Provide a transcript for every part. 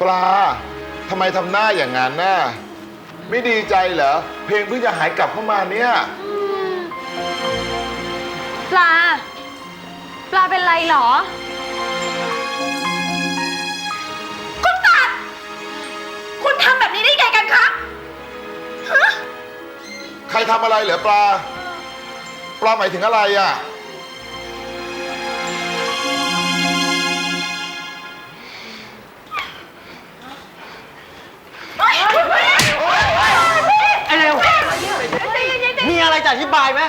ปลาทำไมทำหน้าอย่างนั้นน่ะไม่ดีใจเหรอ เพลงเพิ่งจะหายกลับเข้ามาเนี่ยปลา ปลาเป็นไรเหรอ คุณตัด คุณทำแบบนี้ได้ไงกันคะฮะใครทำอะไรเหรอปลา ปลาหมายถึงอะไรอะายไหม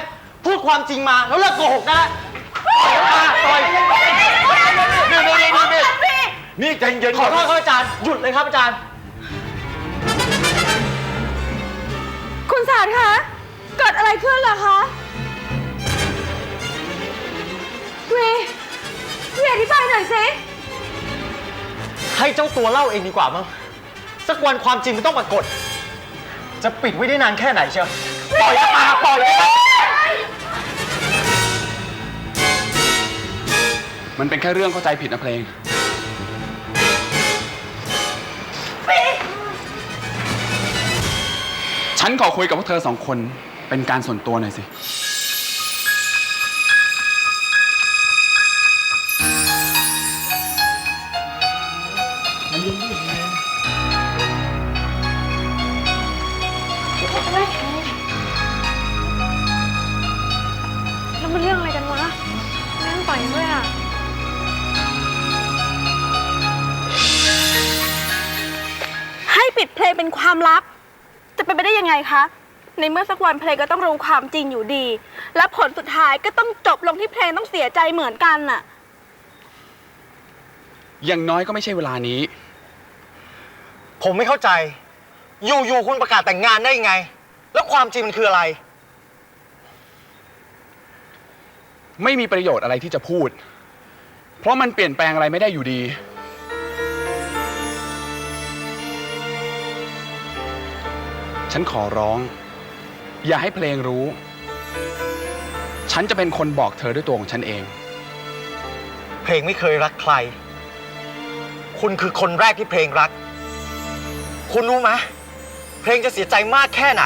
พูดความจริงมาแล้วเลิกโกหกได้แล้วปล่อยนี่นี่นี่นี่นี่นี่ใจเย็นขอโทษครับอาจารย์หยุดเลยครับอาจารย์ คุณสารคะเกิดอะไรขึ้นเหรอคะเวเวอธิบายหน่อยสิให้เจ้าตัวเล่าเองดีกว่ามั้งสักวันความจริงมันต้องปรากฏ จะปิดไว้ได้นานแค่ไหนเชียวปล่อยนะปลาปล่อยนะ มันเป็นแค่เรื่องเข้าใจผิดนะเพลง ฉันขอคุยกับพวกเธอสองคนเป็นการส่วนตัวหน่อยสิแล้ว งเป็นความลับ จะเป็นไปได้ยังไงคะ ในเมื่อสักวันเพลงก็ต้องรู้ความจริงอยู่ดี และผลสุดท้ายก็ต้องจบลงที่เพลงต้องเสียใจเหมือนกันน่ะ อย่างน้อยก็ไม่ใช่เวลานี้ ผมไม่เข้าใจ อยู่ๆคุณประกาศแต่งงานได้ยังไง แล้วความจริงมันคืออะไร ไม่มีประโยชน์อะไรที่จะพูด เพราะมันเปลี่ยนแปลงอะไรไม่ได้อยู่ดี ฉันขอร้อง อย่าให้เพลงรู้ ฉันจะเป็นคนบอกเธอด้วยตัวของฉันเอง เพลงไม่เคยรักใคร คุณคือคนแรกที่เพลงรัก คุณรู้ไหมเพลงจะเสียใจมากแค่ไหน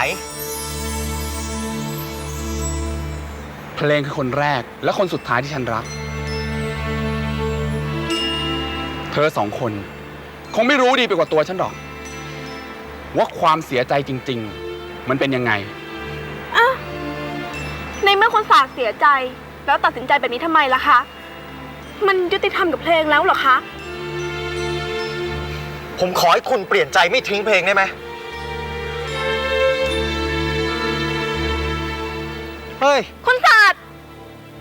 เพลงคือคนแรกและคนสุดท้ายที่ฉันรัก เธอสองคน คงไม่รู้ดีไปกว่าตัวฉันหรอก ว่าความเสียใจจริง ๆ มันเป็นยังไงในเมื่อคนสากเสียใจ แล้วตัดสินใจแบบนี้ทำไมล่ะคะ มันยุติธรรมกับเพลงแล้วเหรอคะ ผมขอให้คุณเปลี่ยนใจไม่ทิ้งเพลงได้ไหมเฮ้ย คุณศาสตร์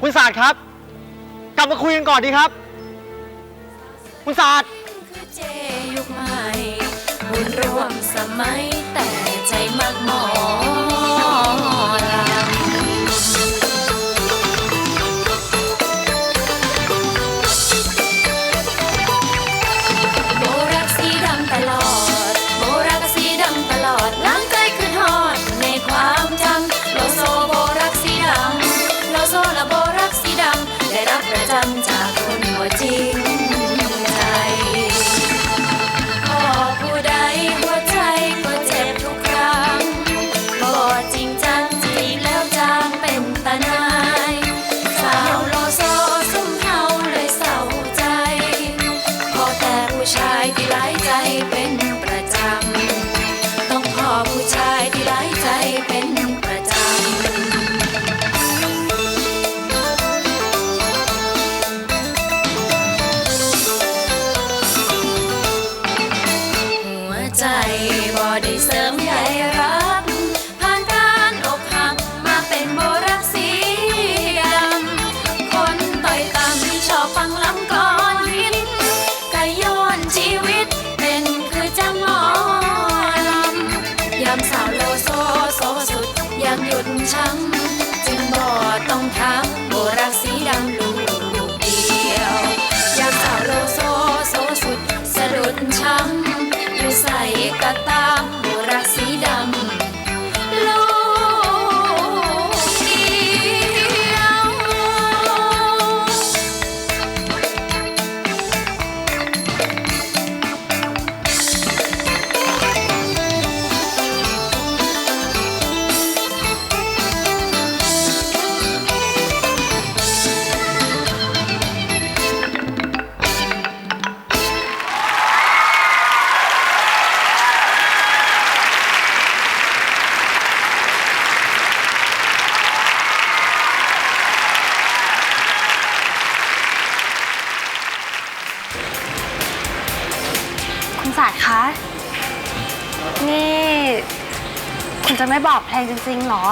คุณศาสตร์ครับ กลับมาคุยกันก่อนดีครับ คุณศาสตร์ คือเจยุคใหม่บุญร่วม สมัยแต่ใจมักหมอลำโบรักสีดำตลอด โบรักสีดำตลอดล้างใจคือทอดในความจำโลโซโบรักสีดำโลโซและโบรักสีดำได้รับประจำจ ผู้ชายที่หลายใจเป็น ห คุณจะไม่บอกเพลงจริงๆหรอ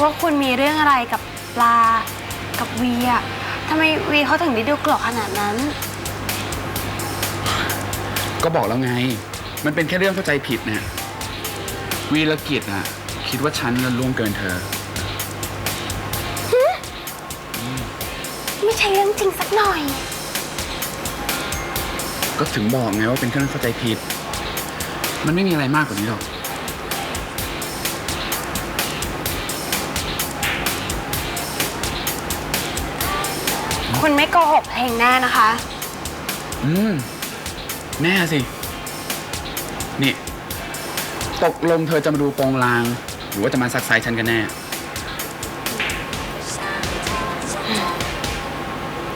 ว่าคุณมีเรื่องอะไรกับปลา กับวีอะทำไมวีเขาถึงได้ดูโกรธขนาดนั้น ก็บอกแล้วไง มันเป็นแค่เรื่องเข้าใจผิดเนี่ยวีรกิจอะคิดว่าฉันน่ะล่วงเกินเธอ ไม่ใช่เรื่องจริงสักหน่อย ก็ถึงบอกไงว่าเป็นแค่เรื่องเข้าใจผิด มันไม่มีอะไรมากกว่านี้หรอก คุณไม่โกหกเพลงแน่นะคะ อืม แน่สิ นี่ ตกลงเธอจะมาดูโปรงลาง หรือว่าจะมาซักไซฉันกันแน่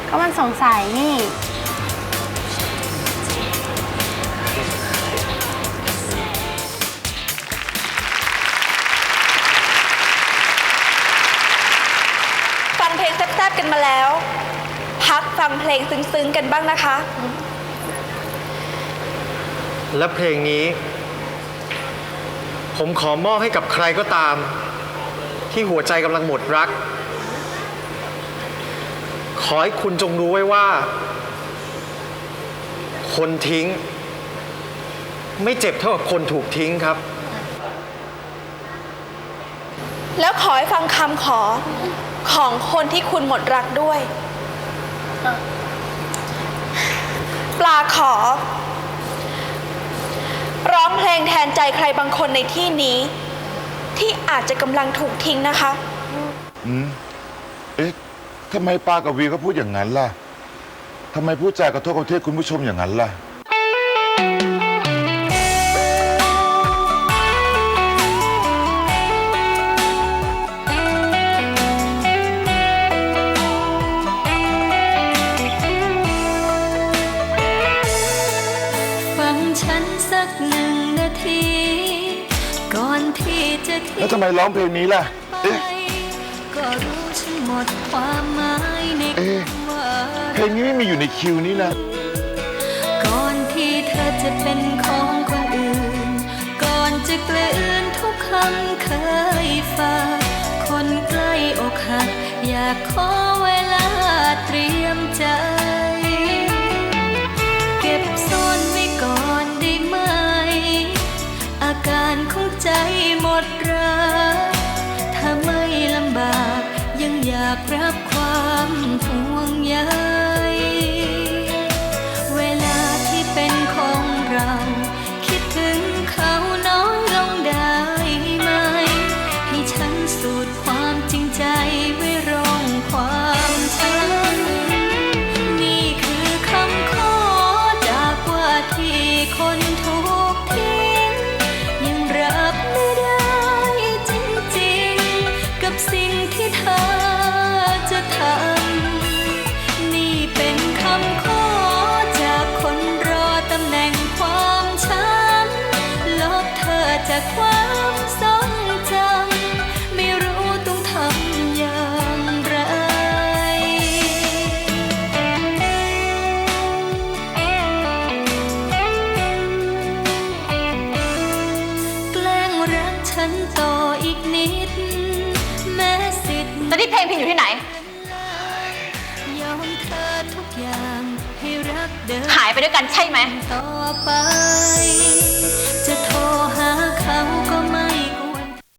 ก็มันสงสัยนี่ ฟังเพลงซึ้งๆกันบ้างนะคะ และเพลงนี้ ผมขอมอบให้กับใครก็ตาม ที่หัวใจกำลังหมดรัก ขอให้คุณจงรู้ไว้ว่า คนทิ้ง ไม่เจ็บเท่ากับคนถูกทิ้งครับ แล้วขอให้ฟังคำขอของคนที่คุณหมดรักด้วย ปลาขอ ร้องเพลงแทนใจใครบางคนในที่นี้ ที่อาจจะกำลังถูกทิ้งนะคะ อืมเอ๊ะทำไมปากับวีเขาพูดอย่างนั้นล่ะทำไมพูดจากระทบกระเทศคุณผู้ชมอย่างนั้นล่ะ กหนึ่งนาที ก่อนที่จะทิ้แล้วงทำไมร้องเพลงนี้ล่ะ ไปเอ๊ะ ก็รู้ฉันหมดความหมายในเอ๊ะ คำว่าเพลงนี้ไม่มีอยู่ในคิวนี้นะ ก่อนที่เธอจะเป็นของคนอื่น ก่อนจะกลืนทุกคำเคยฝากคนใกล้อกหักอยากขอ เธอจากความทรงจำไม่รู้ต้องทำอย่างไร แกล้งรักฉันต่ออีกนิด แม้สิทธิ์ตอนนี้เพลงพินอยู่ที่ไหน ยอมเธอทุกอย่างให้รักเดิม หายไปด้วยกันใช่ไหม ต่อไป จะโทรหา เขา